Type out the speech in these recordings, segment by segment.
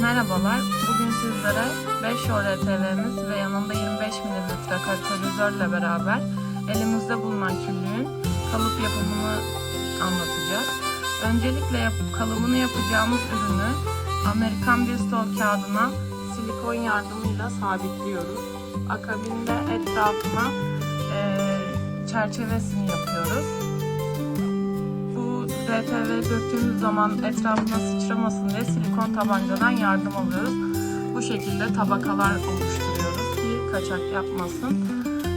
Merhabalar. Bugün sizlere 5 RTV'miz ve yanında 25 mm katalizörle beraber elimizde bulunan küllüğün kalıp yapımını anlatacağız. Öncelikle yap kalıbını yapacağımız ürünü Amerikan Bristol kağıdına silikon yardımıyla sabitliyoruz. Akabinde etrafına eee, çerçevesini yapıyoruz. RTV döktüğümüz zaman etrafına sıçramasın diye silikon tabancadan yardım alıyoruz. Bu şekilde tabakalar oluşturuyoruz ki kaçak yapmasın.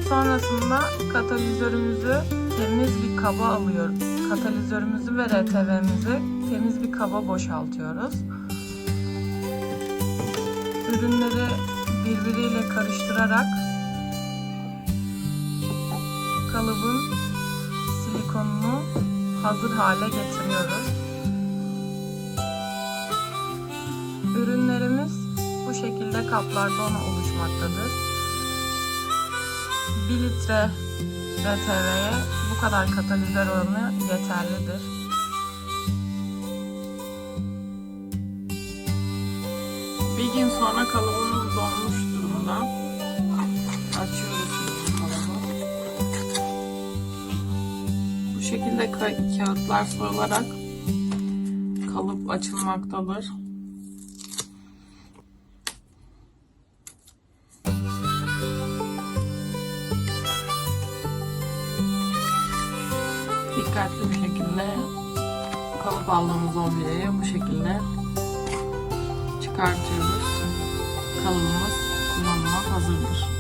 Sonrasında katalizörümüzü temiz bir kaba alıyoruz. Katalizörümüzü ve RTV'mizi temiz bir kaba boşaltıyoruz. Ürünleri birbiriyle karıştırarak kalıbın silikonunu hazır hale getiriyoruz. Ürünlerimiz bu şekilde kaplardan oluşmaktadır. 1 litre RTV'ye bu kadar katalizör oranı yeterlidir. Bir gün sonra kalıbımız donmuş durumda. Açıyoruz şekilde ka- kağıtlar sorularak kalıp açılmaktadır. Dikkatli bir şekilde kalıp aldığımız objeyi bu şekilde çıkartıyoruz. Kalıbımız kullanıma hazırdır.